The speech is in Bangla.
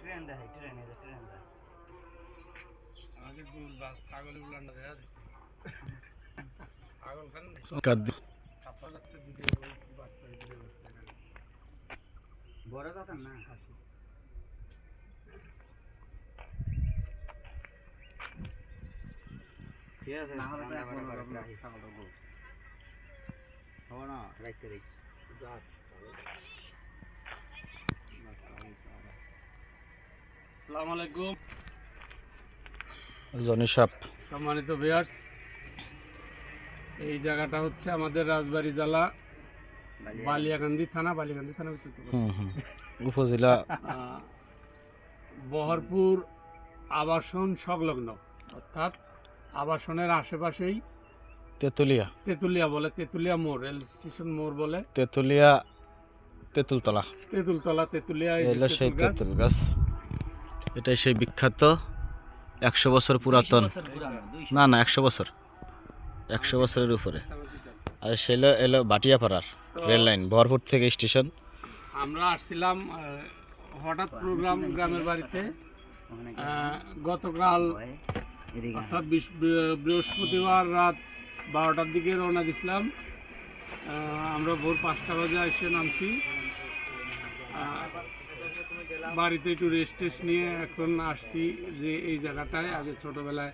ট্রেন দেখাই ট্রেন এই যে ট্রেন গরুর বাস ছাগলের উলানটা দেখা যায়। ছাগল খান সাপা লাগছে বাচ্চা বাচ্চা বড় কথা না। ঠিক আছে হবে না? রাখতে। আসসালামু আলাইকুম জনি সাপ। সম্মানিত ভিউয়ার্স এই জায়গাটা হচ্ছে আমাদের রাজবাড়ী জেলা বালিয়াকান্দি থানা বালিয়াকান্দি থানা উপজেলা। বহরপুর আবাসন সংলগ্ন অর্থাৎ আবাসনের আশেপাশেই তেতুলিয়া। তেঁতুলিয়া বলে তেঁতুলিয়া মোড় রেল স্টেশন মোড় বলে। তেতুলিয়া তেঁতুলতলা। তেঁতুলতলা তেঁতুলিয়া এলো সেই তেঁতুল গাছ। এটাই সেই বিখ্যাত একশো বছর পুরাতন। না না একশো বছর। একশো বছরের উপরে। আর সেলো এলো বাটিয়াপাড়ার রেল লাইন বহরপুর থেকে স্টেশন। আমরা আসছিলাম হঠাৎ প্রোগ্রাম গ্রামের বাড়িতে। গতকাল অর্থাৎ বৃহস্পতিবার রাত বারোটার দিকে রওনা দিছিলাম। আমরা ভোর পাঁচটা বাজে এসে নামছি। বাড়িতে একটু রেস্ট টেস্ট নিয়ে এখন আসছি যে এই জায়গাটায় আগে ছোটবেলায়